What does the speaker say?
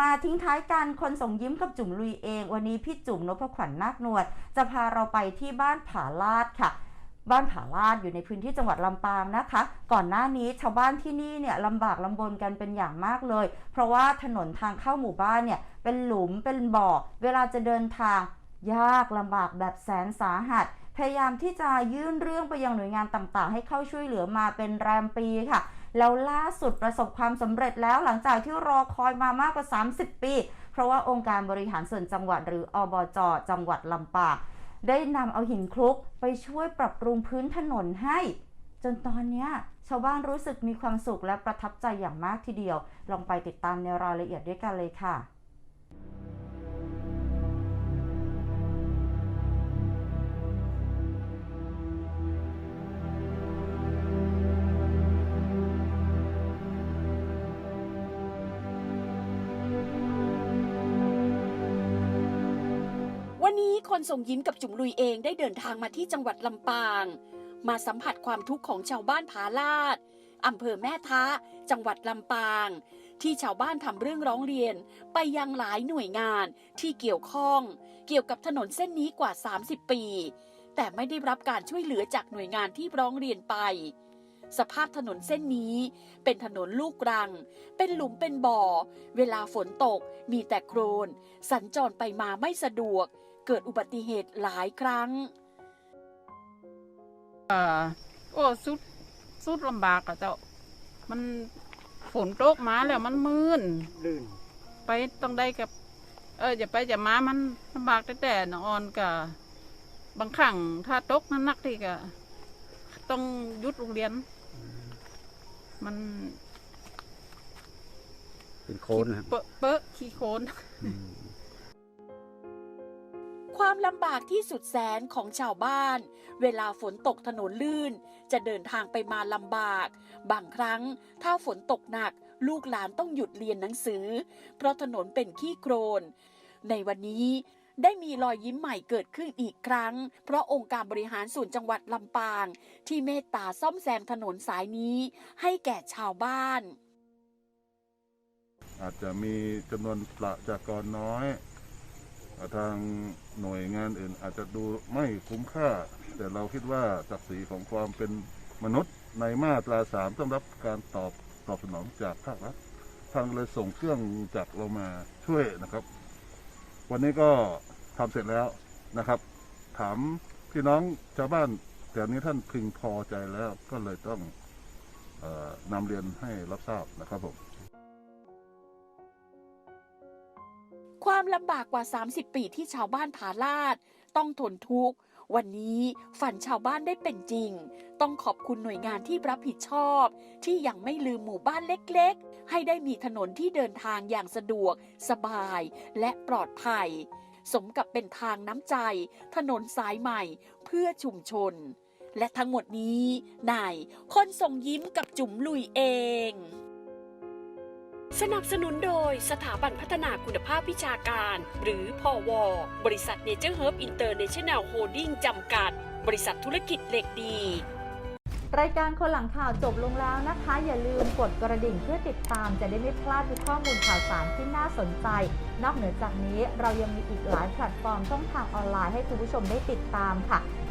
มาทิ้งท้ายกันคนส่งยิ้มกับจุ๋มลุยเอง วันนี้พี่จุ๋มนพขวัญนาคนวลจะพาเราไปที่บ้านผาลาดค่ะบ้านผาลาดอยู่ในพื้นที่จังหวัดลำปางนะคะ ก่อนหน้านี้ชาวบ้านที่นี่เนี่ยลำบากลำบนกันเป็นอย่างมากเลย เพราะว่าถนนทางเข้าหมู่บ้านเนี่ยเป็นหลุมเป็นบ่อ เวลาจะเดินทาง ยากลำบากแบบแสนสาหัส พยายามที่จะยื่นเรื่องไปยังหน่วยงานต่างๆ ให้เข้าช่วยเหลือมาเป็นแรมปีค่ะ แล้วล่าสุดประสบความสำเร็จแล้วหลังจากที่รอคอยมามากกว่า 30 ปี เพราะว่าองค์การบริหารส่วนจังหวัดหรืออบจจังหวัดลำปางได้นำเอาหินคลุกไปช่วยปรับปรุงพื้นถนนให้ จนตอนนี้ชาวบ้านรู้สึกมีความสุขและประทับใจอย่างมากทีเดียว ลองไปติดตามในรายละเอียดด้วยกันเลยค่ะ นนี้คนส่งยิ้มกับจุ๋มลุยเองได้เดินทางมาที่จังหวัดลำปาง มาสัมผัสความทุกข์ของชาวบ้านผาลาดอำเภอแม่ท้า จังหวัดลำปาง ที่ชาวบ้านทำเรื่องร้องเรียน ไปยังหลายหน่วยงานที่เกี่ยวข้อง เกี่ยวกับถนนเส้นนี้กว่า 30 ปี แต่ไม่ได้รับการช่วยเหลือจากหน่วยงานที่ร้องเรียนไป สภาพถนนเส้นนี้ เป็นถนนลูกรัง เป็นหลุมเป็นบ่อ เวลาฝนตก มีแต่โครน สัญจรไปมาไม่สะดวก เกิดอุบัติเหตุหลายครั้งอ่าโอ้สุดสุดลำบากอะเจ้า มันฝนตกมาแล้วมันมืนลื่น ไปต้องได้กับ เออจะไปจะมามันลำบากแต่แต่นออนกับบางครั้งถ้าตกนักๆที่ก็ต้องหยุดโรงเรียน มันเป็นโคนนะครับเปอะเปอะขี้โคลนอืม ความลำบากที่สุดแสนของชาวบ้าน เวลาฝนตกถนนลื่น จะเดินทางไปมาลำบาก บางครั้งถ้าฝนตกหนัก ลูกหลานต้องหยุดเรียนหนังสือ เพราะถนนเป็นขี้โครน ในวันนี้ได้มีรอยยิ้มใหม่เกิดขึ้นอีกครั้ง เพราะองค์การบริหารส่วนจังหวัดลำปาง ที่เมตตาซ่อมแซมถนนสายนี้ ให้แก่ชาวบ้าน อาจจะมีจำนวนประชากรน้อย ทางหน่วยงานอื่นอาจจะดูไม่คุ้มค่า แต่เราคิดว่าศักดิ์ศรีของความเป็นมนุษย์ในมาตราสามต้องรับการตอบตอบสนองจากภาครัฐทางเลยส่งเครื่องจักรเรามาช่วยนะครับ วันนี้ก็ทำเสร็จแล้วนะครับ ถามพี่น้องชาวบ้านแถวนี้ท่านพึงพอใจแล้วก็เลยต้องออนำเรียนให้รับทราบนะครับผม ความลำบากกว่า 30 ปีที่ชาวบ้านผาลาด ต้องทนทุกข์ วันนี้ฝันชาวบ้านได้เป็นจริง ต้องขอบคุณหน่วยงานที่รับผิดชอบ ที่ยังไม่ลืมหมู่บ้านเล็กๆ ให้ได้มีถนนที่เดินทางอย่างสะดวก สบาย และปลอดภัย สมกับเป็นทางน้ำใจ ถนนสายใหม่เพื่อชุมชน และทั้งหมดนี้นายคนส่งยิ้มกับจุ๋มลุยเอง สนับสนุนโดยสถาบันพัฒนาคุณภาพวิชาการ หรือพอวบริษัทเนเจอร์เฮิร์บอินเตอร์เนชั่นแนลโฮลดิ้งจำกัด บริษัทธุรกิจเหล็กดี รายการคนหลังข่าวจบลงแล้วนะคะ อย่าลืมกดกระดิ่งเพื่อติดตามจะได้ไม่พลาดทุกข้อมูลข่าวสารที่น่าสนใจ นอกเหนือจากนี้เรายังมีอีกหลายแพลตฟอร์มช่องทางออนไลน์ให้คุณผู้ชมได้ติดตามค่ะ